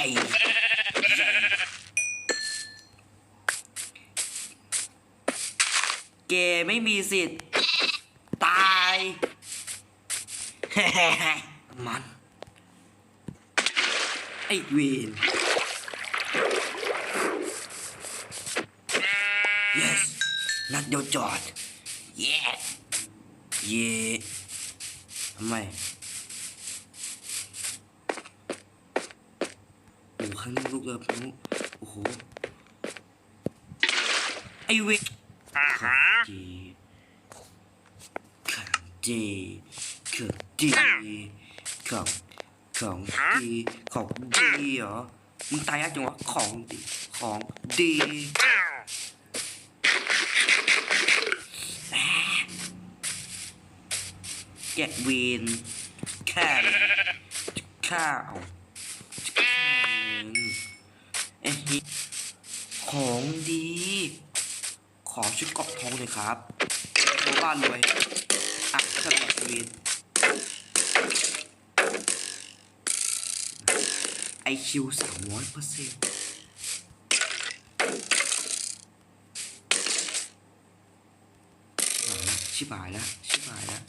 ญ่ใหญ่เกไม่มีสิทธิ์ ตาย มัน ไอ้เวน yes นัดเดียวจอด yes เย่ทำไม โอ้ข้งนี้ลูกเรือพลุโอ้โห ไอเวกอ่าฮะจีขังจีขังจีของของดีของดีเหรอ มึงตายยากจังวะ ของดี ของดีแกะเวนแค่ข้าว เอ้ยของดี ขอชุดเกาะทองเลยครับโบ้านรวยอะเครื่องแกะเวนไอคิวสามร้อยเปอร์เซ็นต์ชิบหายแล้วชิบหายแล้ว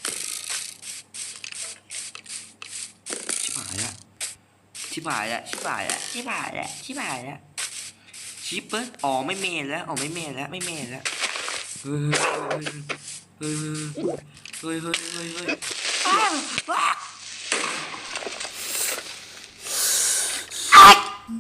ชิบหายแล้วชิบหายแล้วชิบหายแล้วชิบหายแล้วชิบหายแล้ว ชิปเปอร์อ๋อไม่เมนแล้วอ๋อไม่เมนแล้วไม่เมนแล้วเฮ้ยเฮ้ยเฮ้ยเฮ้ยเฮ้ยเฮ้ย